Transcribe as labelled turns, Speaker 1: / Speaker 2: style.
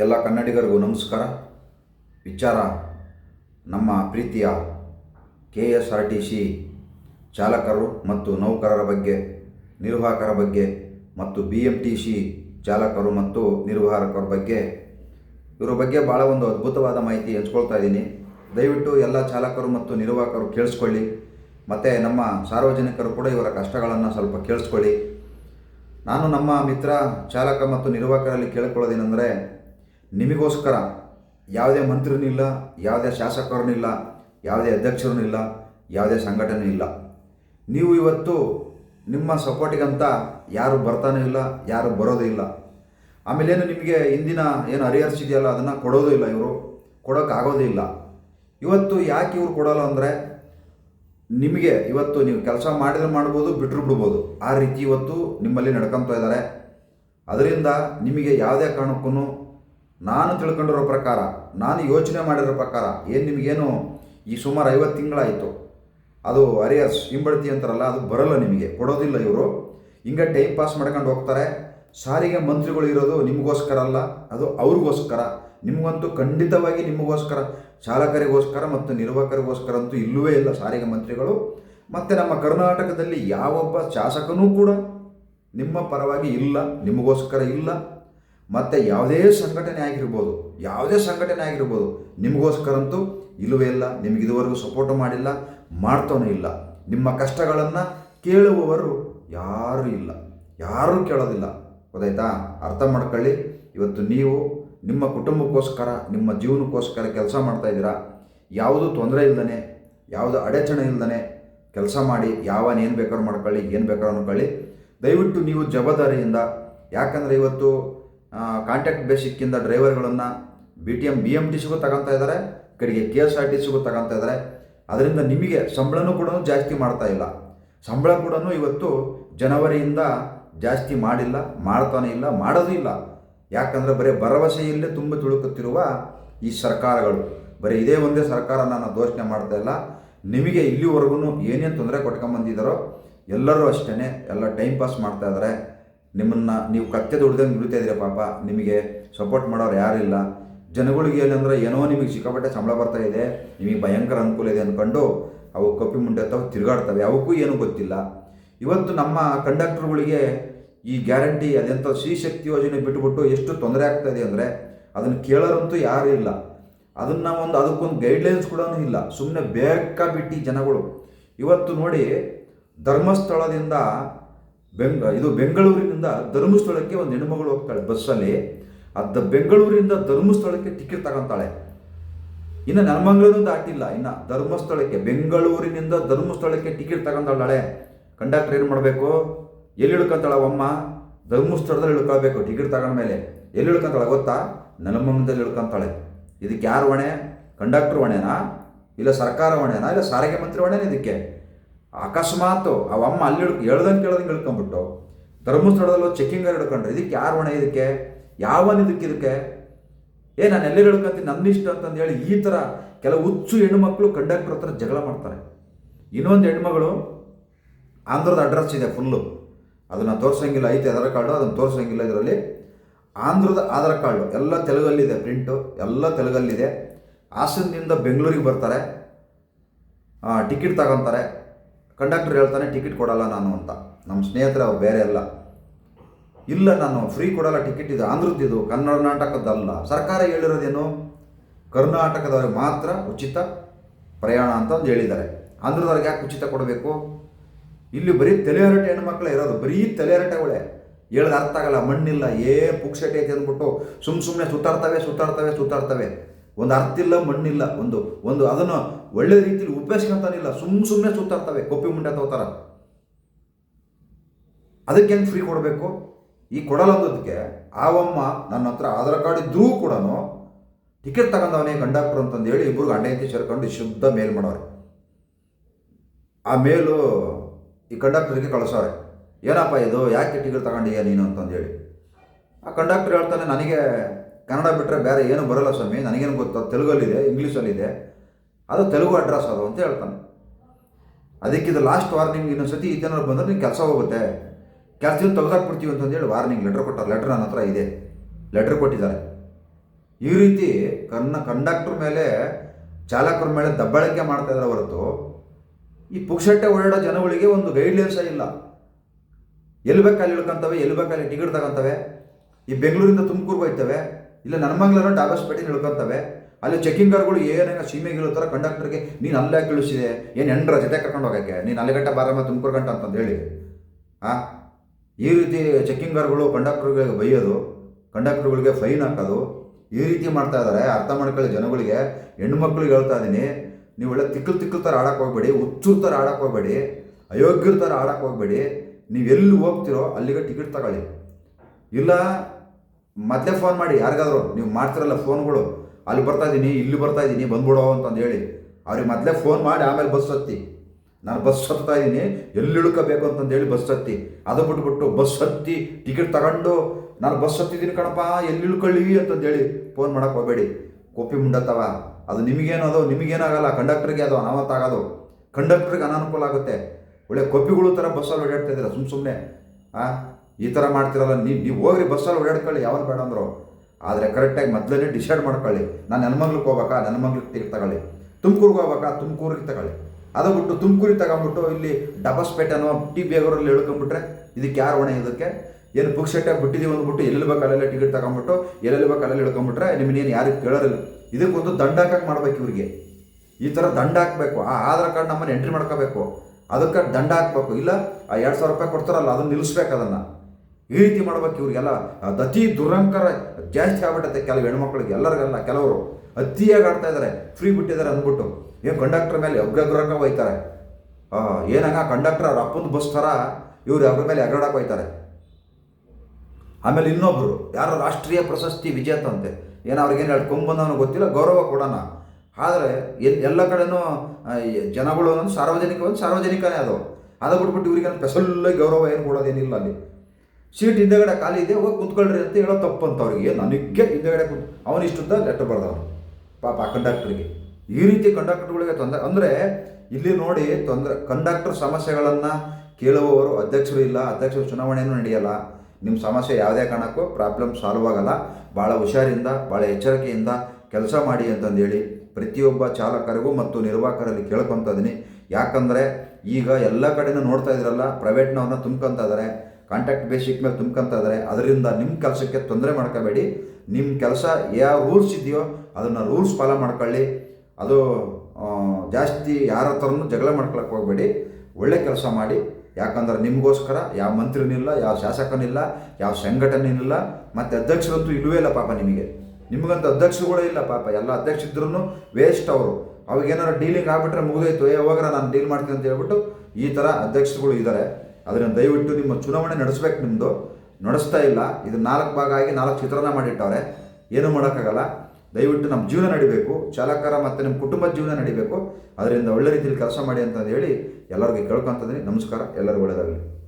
Speaker 1: ಎಲ್ಲ ಕನ್ನಡಿಗರಿಗೂ ನಮಸ್ಕಾರ. ವಿಚಾರ, ನಮ್ಮ ಪ್ರೀತಿಯ K S R T C ಚಾಲಕರು ಮತ್ತು ನೌಕರರ ಬಗ್ಗೆ, ನಿರ್ವಾಹಕರ ಬಗ್ಗೆ ಮತ್ತು ಬಿ ಎಂ ಟಿ ಸಿ ಚಾಲಕರು ಮತ್ತು ನಿರ್ವಾಹಕರ ಬಗ್ಗೆ ಇವರ ಬಗ್ಗೆ ಭಾಳ ಒಂದು ಅದ್ಭುತವಾದ ಮಾಹಿತಿ ಹಂಚ್ಕೊಳ್ತಾ ಇದ್ದೀನಿ. ದಯವಿಟ್ಟು ಎಲ್ಲ ಚಾಲಕರು ಮತ್ತು ನಿರ್ವಾಹಕರು ಕೇಳಿಸ್ಕೊಳ್ಳಿ. ಮತ್ತು ನಮ್ಮ ಸಾರ್ವಜನಿಕರು ಕೂಡ ಇವರ ಕಷ್ಟಗಳನ್ನು ಸ್ವಲ್ಪ ಕೇಳಿಸ್ಕೊಳ್ಳಿ. ನಾನು ನಮ್ಮ ಮಿತ್ರ, ಚಾಲಕ ಮತ್ತು ನಿರ್ವಾಹಕರಲ್ಲಿ ಕೇಳ್ಕೊಳ್ಳೋದೇನೆಂದರೆ ನಿಮಗೋಸ್ಕರ ಯಾವುದೇ ಮಂತ್ರಿನೂ ಇಲ್ಲ, ಯಾವುದೇ ಶಾಸಕರೂ ಇಲ್ಲ, ಯಾವುದೇ ಅಧ್ಯಕ್ಷರೂ ಇಲ್ಲ, ಯಾವುದೇ ಸಂಘಟನೆ ಇಲ್ಲ. ನೀವು ಇವತ್ತು ನಿಮ್ಮ ಸಪೋರ್ಟಿಗಂತ ಯಾರು ಬರ್ತಾನೂ ಇಲ್ಲ, ಯಾರು ಬರೋದೂ ಇಲ್ಲ. ಆಮೇಲೇನು ನಿಮಗೆ ಹಿಂದಿನ ಏನು ಅರಿಯರ್ಸ್ ಇದೆಯಲ್ಲ, ಅದನ್ನು ಕೊಡೋದೂ ಇಲ್ಲ ಇವರು ಕೊಡೋಕ್ಕಾಗೋದೇ ಇಲ್ಲ. ಇವತ್ತು ಯಾಕೆ ಇವ್ರು ಕೊಡೋಲ್ಲ ಅಂದರೆ, ನಿಮಗೆ ಇವತ್ತು ನೀವು ಕೆಲಸ ಮಾಡಿದ್ರೆ ಮಾಡ್ಬೋದು ಬಿಟ್ಟರು ಬಿಡ್ಬೋದು. ಆ ರೀತಿ ಇವತ್ತು ನಿಮ್ಮಲ್ಲಿ ನಡ್ಕೊತಾ ಇದ್ದಾರೆ. ಅದರಿಂದ ನಿಮಗೆ ಯಾವುದೇ ಕಾರಣಕ್ಕೂ ನಾನು ತಿಳ್ಕೊಂಡಿರೋ ಪ್ರಕಾರ, ನಾನು ಯೋಚನೆ ಮಾಡಿರೋ ಪ್ರಕಾರ, ಏನು ನಿಮಗೇನು ಈ ಸುಮಾರು ಐವತ್ತು ತಿಂಗಳಾಯಿತು. ಅದು ಅರಿಯರ್ಸ್, ಹಿಂಬಡ್ತಿ ಅಂತಾರಲ್ಲ, ಅದು ಬರಲ್ಲ ನಿಮಗೆ, ಕೊಡೋದಿಲ್ಲ ಇವರು. ಹಿಂಗೆ ಟೈಮ್ ಪಾಸ್ ಮಾಡ್ಕೊಂಡು ಹೋಗ್ತಾರೆ. ಸಾರಿಗೆ ಮಂತ್ರಿಗಳು ಇರೋದು ನಿಮಗೋಸ್ಕರ ಅಲ್ಲ, ಅದು ಅವ್ರಿಗೋಸ್ಕರ. ನಿಮಗಂತೂ ಖಂಡಿತವಾಗಿ ನಿಮಗೋಸ್ಕರ. ಚಾಲಕರಿಗೋಸ್ಕರ ಮತ್ತು ನಿರ್ವಾಹಕರಿಗೋಸ್ಕರ ಅಂತೂ ಇಲ್ಲವೇ ಇಲ್ಲ ಸಾರಿಗೆ ಮಂತ್ರಿಗಳು. ಮತ್ತು ನಮ್ಮ ಕರ್ನಾಟಕದಲ್ಲಿ ಯಾವೊಬ್ಬ ಶಾಸಕನೂ ಕೂಡ ನಿಮ್ಮ ಪರವಾಗಿ ಇಲ್ಲ, ನಿಮಗೋಸ್ಕರ ಇಲ್ಲ. ಮತ್ತು ಯಾವುದೇ ಸಂಘಟನೆ ಆಗಿರ್ಬೋದು, ಯಾವುದೇ ಸಂಘಟನೆ ಆಗಿರ್ಬೋದು, ನಿಮಗೋಸ್ಕರಂತೂ ಇಲ್ಲವೇ ಇಲ್ಲ ನಿಮಗೆ ಇದುವರೆಗೂ ಸಪೋರ್ಟ್ ಮಾಡಿಲ್ಲ, ಮಾಡ್ತಾನೂ ಇಲ್ಲ. ನಿಮ್ಮ ಕಷ್ಟಗಳನ್ನು ಕೇಳುವವರು ಯಾರೂ ಇಲ್ಲ, ಯಾರೂ ಕೇಳೋದಿಲ್ಲ. ಗೊತ್ತಾಯ್ತಾ? ಅರ್ಥ ಮಾಡ್ಕೊಳ್ಳಿ. ಇವತ್ತು ನೀವು ನಿಮ್ಮ ಕುಟುಂಬಕ್ಕೋಸ್ಕರ, ನಿಮ್ಮ ಜೀವನಕ್ಕೋಸ್ಕರ ಕೆಲಸ ಮಾಡ್ತಾ ಇದ್ದೀರಾ? ಯಾವುದು ತೊಂದರೆ ಇಲ್ಲದೇ ಯಾವುದು ಅಡಚಣೆ ಇಲ್ಲದೇ ಕೆಲಸ ಮಾಡಿ ಯಾವನ್ ಏನು ಬೇಕಾದ್ರೂ ಮಾಡ್ಕೊಳ್ಳಿ, ಏನು ಬೇಕಾದ್ರೂ ಅನ್ಕೊಳ್ಳಿ. ದಯವಿಟ್ಟು ನೀವು ಜವಾಬ್ದಾರಿಯಿಂದ, ಯಾಕಂದರೆ ಇವತ್ತು ಕಾಂಟ್ಯಾಕ್ಟ್ ಬೇಸಿಕ್ಕಿಂದ ಡ್ರೈವರ್ಗಳನ್ನು B T M B M T ಸಿಗೂ ತಗೊತಾ ಇದ್ದಾರೆ ಕಡೆಗೆ ಕೆ ಎಸ್ ಆರ್ ಟಿ ಸಿಗೂ ತಗೊತಾ ಇದ್ದಾರೆ ಅದರಿಂದ ನಿಮಗೆ ಸಂಬಳನೂ ಕೂಡ ಜಾಸ್ತಿ ಮಾಡ್ತಾ ಇಲ್ಲ. ಸಂಬಳ ಕೂಡ ಇವತ್ತು ಜನವರಿಯಿಂದ ಜಾಸ್ತಿ ಮಾಡಿಲ್ಲ, ಮಾಡ್ತಾನೆ ಇಲ್ಲ, ಮಾಡೋದು ಇಲ್ಲ. ಯಾಕಂದರೆ ಬರೀ ಭರವಸೆಯಲ್ಲೇ ತುಂಬ ತುಳುಕುತ್ತಿರುವ ಈ ಸರ್ಕಾರಗಳು. ಬರೀ ಇದೇ ಒಂದೇ ಸರ್ಕಾರ ನಾನು ದೋಷಣೆ ಮಾಡ್ತಾ ಇಲ್ಲ. ನಿಮಗೆ ಇಲ್ಲಿವರೆಗೂ ಏನೇನು ತೊಂದರೆ ಕೊಟ್ಕೊಂಬಂದಿದ್ದಾರೋ ಎಲ್ಲರೂ ಅಷ್ಟೇ ಎಲ್ಲ ಟೈಮ್ ಪಾಸ್ ಮಾಡ್ತಾ ಇದ್ದಾರೆ ನಿಮ್ಮನ್ನು ನೀವು ಕತ್ತೆ ದುಡ್ದಂಗೆ ದುಡಿತಾ ಇದ್ದೀರ ಪಾಪ, ನಿಮಗೆ ಸಪೋರ್ಟ್ ಮಾಡೋರು ಯಾರಿಲ್ಲ ಜನಗಳಿಗೆ ಏನಂದ್ರೆ ಏನೋ ನಿಮಗೆ ಸಿಕ್ಕಾಪಟ್ಟೆ ಸಂಬಳ ಬರ್ತಾ ಇದೆ, ನಿಮಗೆ ಭಯಂಕರ ಅನುಕೂಲ ಇದೆ ಅಂದ್ಕೊಂಡು ಅವು ಕಪ್ಪಿ ಮುಂಡೆ ತಾವು ತಿರುಗಾಡ್ತವೆ. ಅವಕ್ಕೂ ಏನೂ ಗೊತ್ತಿಲ್ಲ. ಇವತ್ತು ನಮ್ಮ ಕಂಡಕ್ಟರ್ಗಳಿಗೆ ಈ ಗ್ಯಾರಂಟಿ, ಅದೆಂಥ ಶ್ರೀ ಶಕ್ತಿ ಯೋಜನೆ ಬಿಟ್ಟುಬಿಟ್ಟು ಎಷ್ಟು ತೊಂದರೆ ಆಗ್ತಾ ಇದೆ ಅಂದರೆ ಅದನ್ನು ಕೇಳೋರಂತೂ ಯಾರೂ ಇಲ್ಲ. ಅದನ್ನು ಒಂದು, ಅದಕ್ಕೊಂದು ಗೈಡ್ಲೈನ್ಸ್ ಕೂಡ ಇಲ್ಲ. ಸುಮ್ಮನೆ ಬೇಕಾಬಿಟ್ಟು ಜನಗಳು. ಇವತ್ತು ನೋಡಿ ಧರ್ಮಸ್ಥಳದಿಂದ ಬೆಂಗ, ಇದು ಬೆಂಗಳೂರಿನಿಂದ ಧರ್ಮಸ್ಥಳಕ್ಕೆ ಒಂದು ಹೆಣ್ಮಗಳು ಹೋಗ್ತಾಳೆ ಬಸ್ಸಲ್ಲಿ ಅದ ಬೆಂಗಳೂರಿಂದ ಧರ್ಮಸ್ಥಳಕ್ಕೆ ಟಿಕೆಟ್ ತಗೊಂತಾಳೆ. ಇನ್ನು ನೆಲಮಂಗಲೂ ದಾಟಿಲ್ಲ, ಇನ್ನು ಧರ್ಮಸ್ಥಳಕ್ಕೆ, ಬೆಂಗಳೂರಿನಿಂದ ಧರ್ಮಸ್ಥಳಕ್ಕೆ ಟಿಕೆಟ್ ತಗೊಂತಾಳೆ. ಕಂಡಕ್ಟರ್ ಏನು ಮಾಡಬೇಕು? ಎಲ್ಲಿ ಇಳ್ಕೊಂತಾಳ ಅಮ್ಮ ಧರ್ಮಸ್ಥಳದಲ್ಲಿ ಇಳ್ಕೊಳ್ಬೇಕು ಟಿಕೆಟ್ ತಗೊಂಡ ಮೇಲೆ. ಎಲ್ಲಿ ಇಳ್ಕೊಂತಾಳೆ ಗೊತ್ತಾ? ನೆಲಮಂಗದಲ್ಲಿ ಇಳ್ಕೊಂತಾಳೆ. ಇದಕ್ಕೆ ಯಾರು ಹೊಣೆ? ಕಂಡಕ್ಟರ್ ಹೊಣೆನಾ? ಇಲ್ಲ ಸರ್ಕಾರ ಹೊಣೆನಾ? ಇಲ್ಲ ಸಾರಿಗೆ ಮಂತ್ರಿ ಹೊಣೆನಾ ಇದಕ್ಕೆ? ಅಕಸ್ಮಾತು ಅವಮ್ಮ ಅಲ್ಲಿ ಹಿಡ್ಕೊ ಹೇಳ್ದಂಗೆ ಕೇಳ್ದಂಗೆ ಹಿಡ್ಕೊಂಡ್ಬಿಟ್ಟು ಧರ್ಮಸ್ಥಳದಲ್ಲಿ ಚೆಕ್ಕಿಂಗ್ ಹಿಡ್ಕೊಂಡ್ರೆ ಇದಕ್ಕೆ ಯಾರು ಹೊಣೆ ಇದಕ್ಕೆ? ಯಾವನಿದಕ್ಕೆ ಇದಕ್ಕೆ ಇದಕ್ಕೆ? ಏ, ನಾನು ಎಲ್ಲಿ ಹೇಳ್ಕೊತೀನಿ ನನ್ನ ಇಷ್ಟ ಅಂತಂದು ಹೇಳಿ ಈ ಥರ ಕೆಲವು ಹುಚ್ಚು ಹೆಣ್ಣುಮಕ್ಕಳು ಕಂಡಕ್ಟರ್ ಹತ್ರ ಜಗಳ ಮಾಡ್ತಾರೆ. ಇನ್ನೊಂದು ಹೆಣ್ಮಗಳು ಆಂಧ್ರದ ಅಡ್ರೆಸ್ ಇದೆ ಫುಲ್ಲು ಅದನ್ನು ತೋರಿಸೋಂಗಿಲ್ಲ. ಐತೆ, ಆಧಾರ್ ಕಾರ್ಡು, ಅದನ್ನು ತೋರಿಸೋಂಗಿಲ್ಲ ಇದರಲ್ಲಿ. ಆಂಧ್ರದ ಆಧಾರ್ ಕಾರ್ಡು, ಎಲ್ಲ ತೆಲುಗಲ್ಲಿದೆ ಪ್ರಿಂಟು ಎಲ್ಲ ತೆಲುಗಲ್ಲಿದೆ. ಹಾಸನದಿಂದ ಬೆಂಗಳೂರಿಗೆ ಬರ್ತಾರೆ. ಟಿಕೆಟ್ ತಗೊತಾರೆ. ಕಂಡಕ್ಟರ್ ಹೇಳ್ತಾನೆ, ಟಿಕೆಟ್ ಕೊಡಲ್ಲ ನಾನು ಅಂತ. ನಮ್ಮ ಸ್ನೇಹಿತರೆ ಬೇರೆ ಅಲ್ಲ. ಇಲ್ಲ, ನಾನು ಫ್ರೀ ಕೊಡಲ್ಲ, ಟಿಕೆಟ್ ಇದು. ಆಂಧ್ರದ್ದಿದು ಕರ್ನಾಟಕದ್ದಲ್ಲ ಸರ್ಕಾರ ಹೇಳಿರೋದೇನು? ಕರ್ನಾಟಕದವ್ರಿಗೆ ಮಾತ್ರ ಉಚಿತ ಪ್ರಯಾಣ ಅಂತ ಒಂದು ಹೇಳಿದ್ದಾರೆ. ಆಂಧ್ರದವ್ರಿಗೆ ಯಾಕೆ ಉಚಿತ ಕೊಡಬೇಕು? ಇಲ್ಲಿ ಬರೀ ತಲೆಹರಟೆ ಹೆಣ್ಮಕ್ಳು ಇರೋದು. ಬರೀ ತಲೆಹರಟೆಗಳೇ ಹೇಳೋದು ಅರ್ಥ ಆಗಲ್ಲ. ಮಣ್ಣಿಲ್ಲ, ಏ ಪುಕ್ಷಟೆ ಐತೆ ಅಂದ್ಬಿಟ್ಟು ಸುಮ್ಮ ಸುಮ್ಮನೆ ಸುತ್ತಾಡ್ತವೆ ಸುತ್ತಾಡ್ತವೆ ಸುತ್ತಾಡ್ತವೆ. ಒಂದು ಅರ್ಥ ಇಲ್ಲ, ಮಣ್ಣಿಲ್ಲ. ಒಂದು ಒಂದು ಅದನ್ನು ಒಳ್ಳೆ ರೀತಿಯಲ್ಲಿ ಉಪಯೋಗಿಸ್ಕೊಂತಾನಿಲ್ಲ. ಸುಮ್ಮ ಸುಮ್ಮನೆ ಸುತ್ತಾಡ್ತವೆ ಕೊಪ್ಪಿ ಮುಂಡೆ ತಗೋತಾರ ಅದಕ್ಕೆ ಹೆಂಗೆ ಫ್ರೀ ಕೊಡಬೇಕು? ಈ ಕೊಡಲ್ಲ ಅನ್ನೋದಕ್ಕೆ ಆವಮ್ಮ ನನ್ನ ಹತ್ರ ಆಧಾರ್ ಕಾರ್ಡ್ ಇದ್ರೂ ಕೂಡ ಟಿಕೆಟ್ ತಗೊಂಡವನೇ ಕಂಡಕ್ಟರ್ ಅಂತಂದು ಹೇಳಿ ಗಂಡ ಹೆಂಡತಿ ಸೇರ್ಕೊಂಡು ಶುದ್ಧ ಮೇಲ್ ಮಾಡೋರೆ. ಆ ಮೇಲು ಈ ಕಂಡಕ್ಟರ್ಗೆ ಕಳಿಸೋರೆ. ಏನಪ್ಪ ಇದು? ಯಾಕೆ ಟಿಕೆಟ್ ತಗೊಂಡಿಯ ನೀನು ಅಂತಂದೇಳಿ ಆ ಕಂಡಕ್ಟರ್ ಹೇಳ್ತಾನೆ, ನನಗೆ ಕನ್ನಡ ಬಿಟ್ಟರೆ ಬೇರೆ ಏನು ಬರಲ್ಲ ಸ್ವಾಮಿ. ನನಗೇನು ಗೊತ್ತಾ? ತೆಲುಗಲ್ಲಿದೆ ಇಂಗ್ಲೀಷಲ್ಲಿದೆ ಅದು ತೆಲುಗು ಅಡ್ರೆಸ್ ಅದು ಅಂತ ಹೇಳ್ತಾನೆ. ಅದಕ್ಕಿದು ಲಾಸ್ಟ್ ವಾರ್ನಿಂಗ್ ಇನ್ನೊಂದು ಸತಿ ಇದೇನಾದ್ರು ಬಂದರೆ ನೀವು ಕೆಲಸ ಹೋಗುತ್ತೆ. ಕೆಲಸದಿಂದ ತೆಗೆದಾಕ್ಬಿಡ್ತೀವಿ ಅಂತಂದೇಳಿ ವಾರ್ನಿಂಗ್ ಲೆಟ್ರ್ ಕೊಟ್ಟಾರೆ. ಲೆಟ್ರ್ ನನ್ನ ಹತ್ರ ಇದೆ. ಲೆಟ್ರ್ ಕೊಟ್ಟಿದ್ದಾರೆ. ಈ ರೀತಿ ಕನ್ನ ಕಂಡಕ್ಟ್ರ್ ಮೇಲೆ, ಚಾಲಕರ ಮೇಲೆ ದಬ್ಬಾಳಿಕೆ ಮಾಡ್ತಾ ಇದ್ದಾರೆ ಹೊರತು, ಈ ಪುಕ್ಷಟ್ಟೆ ಓಡಾಡೋ ಜನಗಳಿಗೆ ಒಂದು ಗೈಡ್ಲೈನ್ಸೇ ಇಲ್ಲ. ಎಲ್ಲಿ ಬೇಕಲ್ಲಿ ಇಳ್ಕೊಂತವೆ, ಎಲ್ಲಿ ಬೇಕಲ್ಲಿ ಟಿಕೆಟ್ ತಗೊಂತವೆ. ಈ ಬೆಂಗಳೂರಿಂದ ತುಮಕೂರ್ಗೆ ಹೋಯ್ತವೆ ಇಲ್ಲ, ನನ್ಮಂಗ್ಲೂರು ಡಾಬಸ್ಪೇಟೆನ ಇಳ್ಕೊಂತವೆ. ಅಲ್ಲಿ ಚೆಕಿಂಗರ್ಗಳು ಏನೇನೋ ಸೀಮೆಗೆ ಥರ ಕಂಡಕ್ಟರ್ಗೆ ನೀನು ಅಲ್ಲೇ ಕಳಿಸಿದೆ. ಏನು ಎಂಡ್ರ ಜೊತೆ ಕರ್ಕೊಂಡು ಹೋಗೋಕ್ಕೆ? ನೀನು ಅಲ್ಲಿ ಗಂಟೆ ಬಾರಮ್ಮ ತುಮಕೂರು ಗಂಟೆ ಅಂತಂದು ಹೇಳಿ. ಆ? ಈ ರೀತಿ ಚೆಕಿಂಗರ್ಗಳು ಕಂಡಕ್ಟರ್ಗಳಿಗೆ ಬೈಯೋದು ಕಂಡಕ್ಟರ್ಗಳಿಗೆ ಫೈನ್ ಹಾಕೋದು, ಈ ರೀತಿ ಮಾಡ್ತಾ ಇದ್ದಾರೆ ಅರ್ಥ ಮಾಡ್ಕೊಳ್ಳಿ ಜನಗಳಿಗೆ. ಹೆಣ್ಮಕ್ಳಿಗೆ ಹೇಳ್ತಾ ಇದ್ದೀನಿ ನೀವು ಒಳ್ಳೆ ತಿಕ್ಕಲ್ ತಿಕ್ಕಲ್ ಥರ ಆಡಕ್ಕೆ ಹೋಗ್ಬೇಡಿ, ಹುಚ್ಚೂರ್ ಥರ ಆಡಕ್ಕೆ ಹೋಗ್ಬೇಡಿ, ಅಯೋಗ್ಯರ ಥರ ಆಡಕ್ಕೆ ಹೋಗ್ಬೇಡಿ. ನೀವು ಎಲ್ಲಿ ಹೋಗ್ತಿರೋ ಅಲ್ಲಿಗೆ ಟಿಕೆಟ್ ತಗೊಳ್ಳಿ. ಇಲ್ಲ ಮತ್ತೆ ಫೋನ್ ಮಾಡಿ, ಯಾರಿಗಾದ್ರು. ನೀವು ಮಾಡ್ತಿರಲ್ಲ ಫೋನ್ಗಳು ಅಲ್ಲಿ ಬರ್ತಾ ಇದ್ದೀನಿ, ಇಲ್ಲಿ ಬರ್ತಾ ಇದ್ದೀನಿ, ಬಂದ್ಬಿಡೋ ಅಂತಂದು ಹೇಳಿ. ಅವ್ರಿಗೆ ಮೊದಲೇ ಫೋನ್ ಮಾಡಿ ಆಮೇಲೆ ಬಸ್ ಹತ್ತಿ. ನಾನು ಬಸ್ ಹತ್ತಾ ಇದ್ದೀನಿ, ಎಲ್ಲಿ ಇಳ್ಕೋಬೇಕು ಅಂತಂದು ಹೇಳಿ ಬಸ್ ಹತ್ತಿ. ಅದು ಬಿಟ್ಬಿಟ್ಟು ಬಸ್ ಹತ್ತಿ ಟಿಕೆಟ್ ತಗೊಂಡು, ನಾನು ಬಸ್ ಹತ್ತಿದ್ದೀನಿ ಕಣಪ್ಪ, ಎಲ್ಲಿ ಇಳ್ಕೊಳ್ಳಿ ಅಂತಂದು ಹೇಳಿ ಫೋನ್ ಮಾಡೋಕ್ಕೆ ಹೋಗಬೇಡಿ. ಕೋಪಿ ಮುಂಡತ್ತವ, ಅದು ನಿಮಗೇನು ಅದು, ನಿಮಗೇನಾಗಲ್ಲ ಕಂಡಕ್ಟ್ರಿಗೆ ಅದು ಅನಾಹುತ ಆಗೋದು ಕಂಡಕ್ಟ್ರಿಗೆ ಅನಾನುಕೂಲ ಆಗುತ್ತೆ. ಒಳ್ಳೆ ಕೊಪ್ಪಿಗಳು ಥರ ಬಸ್ಸಲ್ಲಿ ಓಡಾಡ್ತಾ ಇದ್ದೀರ ಸುಮ್ಮ ಸುಮ್ಮನೆ ಆ? ಈ ಥರ ಮಾಡ್ತಿರಲ್ಲ ನೀವು ನೀವು ಹೋಗ್ರಿ ಬಸ್ಸಲ್ಲಿ ಓಡಾಡ್ಕೊಳ್ಳಿ, ಯಾವನು ಬೇಡ ಅಂದರು. ಆದರೆ ಕರೆಕ್ಟಾಗಿ ಮೊದಲೇ ಡಿಸೈಡ್ ಮಾಡ್ಕೊಳ್ಳಿ. ನಾನು ನನ್ನ ಮಗ್ಳಿಗೆ ಹೋಗ್ಬೇಕಾ? ನನ್ನ ಮಗ್ಳಿಗೆ ತಗೊಳ್ಳಿ. ತುಮಕೂರಿಗೆ ಹೋಗ್ಬೇಕಾ? ತುಮಕೂರಿಗೆ ತಗೊಳ್ಳಿ. ಅದು ಬಿಟ್ಟು ತುಮಕೂರಿಗೆ ತಗೊಂಡ್ಬಿಟ್ಟು ಇಲ್ಲಿ ಡಬಸ್ಪೇಟೆನೋ ಟಿ ಬೇಗೂರಲ್ಲಿ ಹೇಳ್ಕೊಂಬಿಟ್ರೆ ಇದಕ್ಕೆ ಯಾರು ಹೊಣೆ ಇದಕ್ಕೆ? ಏನು ಪುಕ್ಸೆಟ್ಟಾಗಿ ಬಿಟ್ಟಿದ್ದೀವಿ ಅಂದ್ಬಿಟ್ಟು ಎಲ್ಲಿ ಬೇಕು ಅಲ್ಲೆಲ್ಲ ಟಿಕೆಟ್ ತಗೊಂಬಿಟ್ಟು ಎಲ್ಲೆಲ್ಲಿ ಬೇಕು ಅಲ್ಲೆಲ್ಲ ಇಳ್ಕೊಂಬಿಟ್ರೆ ನಿಮ್ಮನ್ನೇನು ಯಾರಿಗೆ ಕೇಳೋದಿಲ್ಲ ಇದಕ್ಕೊಂದು ದಂಡ ಹಾಕಕ್ಕೆ ಮಾಡ್ಬೇಕು ಇವರಿಗೆ. ಈ ಥರ ದಂಡ ಹಾಕಬೇಕು. ಆ ಆಧಾರ್ ಕಾರ್ಡ್ ನಮ್ಮನ್ನು ಎಂಟ್ರಿ ಮಾಡ್ಕೋಬೇಕು. ಅದಕ್ಕೆ ದಂಡ ಹಾಕಬೇಕು. ಇಲ್ಲ, ಆ ಎರಡು ಸಾವಿರ ರೂಪಾಯಿ ಕೊಡ್ತಾರಲ್ಲ, ಅದನ್ನು ನಿಲ್ಲಿಸ್ಬೇಕು ಅದನ್ನು. ಈ ರೀತಿ ಮಾಡ್ಬೇಕು ಇವರಿಗೆಲ್ಲ. ಅತಿ ದುರಂಕಾರ ಜಾಸ್ತಿ ಆಗ್ಬಿಟ್ಟೈತೆ ಕೆಲವು ಹೆಣ್ಮಕ್ಳಿಗೆ ಎಲ್ಲರಿಗಲ್ಲ. ಕೆಲವರು ಅತಿಯಾಗಿ ಆಡ್ತಾ ಇದ್ದಾರೆ ಫ್ರೀ ಬಿಟ್ಟಿದ್ದಾರೆ ಅಂದ್ಬಿಟ್ಟು. ಏನು ಕಂಡಕ್ಟರ್ ಮೇಲೆ ಅಗ್ರಗ್ರಹ ಹೋಯ್ತಾರೆ ಏನಂಗ ಕಂಡಕ್ಟರ್ ಅವ್ರ ಬಸ್ ಥರ ಇವ್ರು ಅವ್ರ ಮೇಲೆ ಎಗರಾಡಕ್ಕೆ ಹೋಯ್ತಾರೆ ಆಮೇಲೆ ಇನ್ನೊಬ್ಬರು ಯಾರೋ ರಾಷ್ಟ್ರೀಯ ಪ್ರಶಸ್ತಿ ವಿಜೇತ ಏನು ಅವ್ರಿಗೇನು ಹೇಳಿ ಕೊಂಬಂದವನು ಗೊತ್ತಿಲ್ಲ, ಗೌರವ ಕೊಡೋಣ. ಆದರೆ ಎಲ್ಲಿ ಎಲ್ಲ ಕಡೆನೂ ಜನಗಳು ಸಾರ್ವಜನಿಕ ಒಂದು ಸಾರ್ವಜನಿಕನೇ ಅದು. ಅದು ಬಿಟ್ಬಿಟ್ಟು ಇವ್ರಿಗೆ ಸ್ಪೆಷಲ್ ಗೌರವ ಏನು ಕೊಡೋದೇನಿಲ್ಲ ಅಲ್ಲಿ. ಸೀಟ್ ಹಿಂದೆಗಡೆ ಖಾಲಿ ಇದೆ, ಹೋಗಿ ಕುಂತ್ಕೊಳ್ರಿ ಅಂತ ಹೇಳೋ ತಪ್ಪು ಅಂತ ಅವ್ರಿಗೆ ನನಗೆ ಹಿಂದೆಗಡೆ ಕುಂತ್ ಅಂತ ಲೆಟರ್ ಬರ್ದವನು ಪಾಪ ಕಂಡಕ್ಟ್ರಿಗೆ. ಈ ರೀತಿ ಕಂಡಕ್ಟರ್ಗಳಿಗೆ ತೊಂದರೆ ಅಂದರೆ ಇಲ್ಲಿ ನೋಡಿ ತೊಂದರೆ ಕಂಡಕ್ಟರ್ ಸಮಸ್ಯೆಗಳನ್ನು ಕೇಳುವವರು ಅಧ್ಯಕ್ಷರು ಇಲ್ಲ, ಅಧ್ಯಕ್ಷರು ಚುನಾವಣೆಯೂ ನಡೆಯಲ್ಲ. ನಿಮ್ಮ ಸಮಸ್ಯೆ ಯಾವುದೇ ಕಾರಣಕ್ಕೂ ಪ್ರಾಬ್ಲಮ್ ಸಾಲ್ವ್ ಆಗಲ್ಲ. ಭಾಳ ಹುಷಾರಿಂದ ಭಾಳ ಎಚ್ಚರಿಕೆಯಿಂದ ಕೆಲಸ ಮಾಡಿ ಅಂತಂದೇಳಿ ಪ್ರತಿಯೊಬ್ಬ ಚಾಲಕರಿಗೂ ಮತ್ತು ನಿರ್ವಾಹಕರಲ್ಲಿ ಕೇಳ್ಕೊತ ಇದ್ದೀನಿ ಯಾಕಂದರೆ ಈಗ ಎಲ್ಲ ಕಡೆನೂ ನೋಡ್ತಾ ಇದ್ರಲ್ಲ ಪ್ರೈವೇಟ್ನವ್ರನ್ನ ತುಂಬ್ಕೊತ ಇದ್ದಾರೆ ಕಾಂಟ್ಯಾಕ್ಟ್ ಬೇಸಿಕ್ ಮೇಲೆ ತುಂಬ್ಕೊತಾ ಇದ್ದಾರೆ ಅದರಿಂದ ನಿಮ್ಮ ಕೆಲಸಕ್ಕೆ ತೊಂದರೆ ಮಾಡ್ಕೋಬೇಡಿ. ನಿಮ್ಮ ಕೆಲಸ ಯಾವ ರೂಲ್ಸ್ ಇದೆಯೋ ಅದನ್ನು ರೂಲ್ಸ್ ಫಾಲೋ ಮಾಡ್ಕೊಳ್ಳಿ. ಅದು ಜಾಸ್ತಿ ಯಾರ ಹತ್ರನೂ ಜಗಳ ಮಾಡ್ಕೊಳಕ್ಕೆ ಹೋಗಬೇಡಿ. ಒಳ್ಳೆ ಕೆಲಸ ಮಾಡಿ. ಯಾಕಂದ್ರೆ ನಿಮಗೋಸ್ಕರ ಯಾವ ಮಂತ್ರಿನಿಲ್ಲ, ಯಾವ ಶಾಸಕನಿಲ್ಲ, ಯಾವ ಸಂಘಟನೆನಿಲ್ಲ, ಮತ್ತು ಅಧ್ಯಕ್ಷರಂತೂ ಇಲ್ಲವೇ ಇಲ್ಲ ಪಾಪ ನಿಮಗೆ. ನಿಮಗಂತ ಅಧ್ಯಕ್ಷರುಗಳೇ ಇಲ್ಲ ಪಾಪ. ಎಲ್ಲ ಅಧ್ಯಕ್ಷ ಇದ್ರೂ ವೇಸ್ಟ್ ಅವರು. ಅವಾಗ ಏನಾರು ಡೀಲಿಂಗ್ ಆಗಿಬಿಟ್ರೆ ಮುಗಿದೋಯ್ತು. ಏ ಹೋಗ್ರ, ನಾನು ಡೀಲ್ ಮಾಡ್ತೀನಿ ಅಂತ ಹೇಳ್ಬಿಟ್ಟು ಈ ಥರ ಅಧ್ಯಕ್ಷರುಗಳು ಇದ್ದಾರೆ ಅದನ್ನು ದಯವಿಟ್ಟು ನಿಮ್ಮ ಚುನಾವಣೆ ನಡೆಸ್ಬೇಕು ನಿಮ್ಮದು ನಡೆಸ್ತಾ ಇಲ್ಲ. ಇದು ನಾಲ್ಕು ಭಾಗ ಆಗಿ ನಾಲ್ಕು ಚಿತ್ರಣ ಮಾಡಿಟ್ಟವ್ರೆ. ಏನೂ ಮಾಡೋಕ್ಕಾಗಲ್ಲ. ದಯವಿಟ್ಟು ನಮ್ಮ ಜೀವನ ನಡಿಬೇಕು. ಚಾಲಕರ ಮತ್ತು ನಿಮ್ಮ ಕುಟುಂಬದ ಜೀವನ ನಡಿಬೇಕು. ಅದರಿಂದ ಒಳ್ಳೆ ರೀತಿಯಲ್ಲಿ ಕೆಲಸ ಮಾಡಿ ಅಂತ ಹೇಳಿ ಎಲ್ಲರಿಗೂ ಕೇಳ್ಕೊತಿದ್ದೀನಿ ನಮಸ್ಕಾರ. ಎಲ್ಲರಿಗೂ ಒಳ್ಳೆಯದಾಗಲಿ.